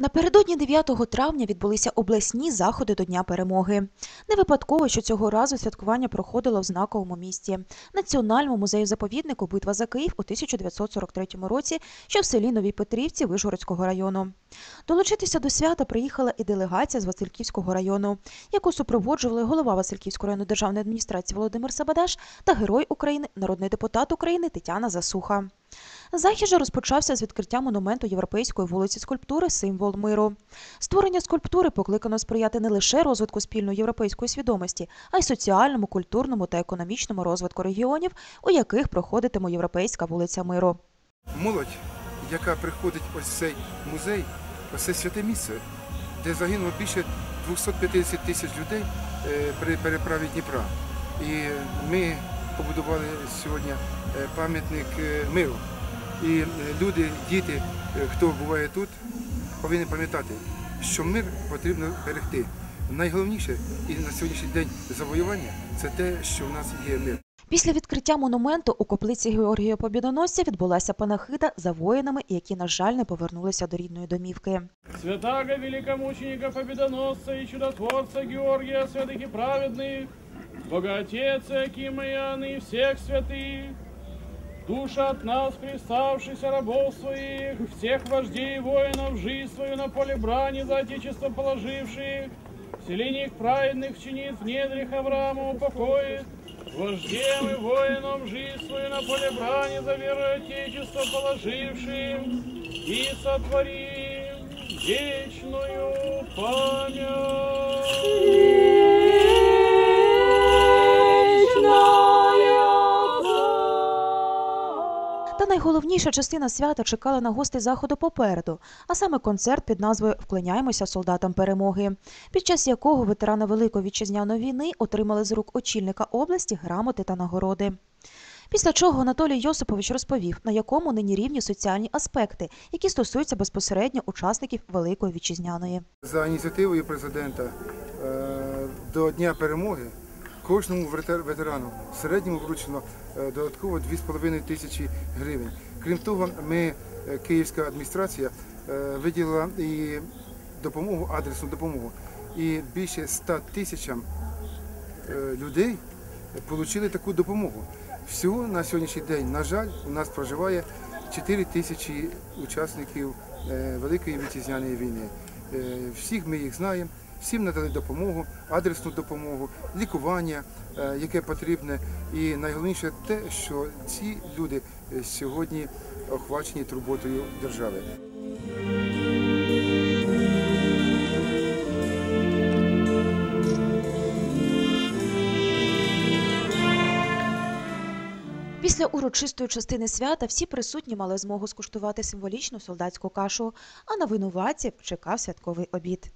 Напередодні 9 травня відбулися обласні заходи до Дня перемоги. Не випадково, що цього разу святкування проходило в знаковому місті Національному музею заповіднику Битва за Київ у 1943 році, що в селі Новій Петрівці Вишгородського району. Долучитися до свята приїхала і делегація з Васильківського району, яку супроводжували голова Васильківської районної державної адміністрації Володимир Сабадаш та герой України, народний депутат України Тетяна Засуха. Захід же розпочався з відкриття монументу європейської вулиці скульптури Символ миру. Створення скульптури покликано сприяти не лише розвитку спільної європейської свідомості, а й соціальному, культурному та економічному розвитку регіонів, у яких проходитиме європейська вулиця миру. Молодь, яка приходить ось цей музей, ось це святе місце, де загинуло більше 250 тисяч людей е, при переправі Дніпра. І ми побудували сьогодні е, пам'ятник е, миру. І е, люди, діти, хто буває тут, повинні пам'ятати, що мир потрібно берегти. Найголовніше і на сьогоднішній день завоювання це те, що в нас є мир. Після відкриття монументу у каплиці Георгія Побідоносця відбулася панахида за воїнами, які, на жаль, не повернулися до рідної домівки. Святаго великомученика Победоносца и чудотворца Георгия, святых и праведных, Богоотец Акима Иоанна и всех святых, душа от нас приставшихся рабов своих, всех вождей и воинов, жизнь свою на поле брани за отечество положивших, селениях праведных чинит в недрах Авраама упокоит, вождем и воином жизнь свою на поле брани за веру отечество положившим, и сотворим вечную память. Найголовніша частина свята чекала на гостей заходу попереду, а саме концерт під назвою Вклоняємося солдатам перемоги, під час якого ветерани Великої вітчизняної війни отримали з рук очільника області грамоти та нагороди. Після чого Анатолій Йосипович розповів, на якому нині рівні соціальні аспекти, які стосуються безпосередньо учасників Великої вітчизняної. За ініціативою президента е, до Дня перемоги кожному ветерану в середньому вручено е, додатково 2,5 тисячі гривень. Крім того, ми, е, Київська адміністрація, е, виділила і допомогу, адресну допомогу. І більше 100 тисячам людей отримали таку допомогу. Всього на сьогоднішній день, на жаль, у нас проживає 4 тисячі учасників Великої вітчизняної війни. Всіх ми їх знаємо, всім надали допомогу, адресну допомогу, лікування, е, яке потрібне. І найголовніше те, що ці люди е, сьогодні охвачені турботою держави. Після урочистої частини свята всі присутні мали змогу скуштувати символічну солдатську кашу, а на винуватців чекав святковий обід.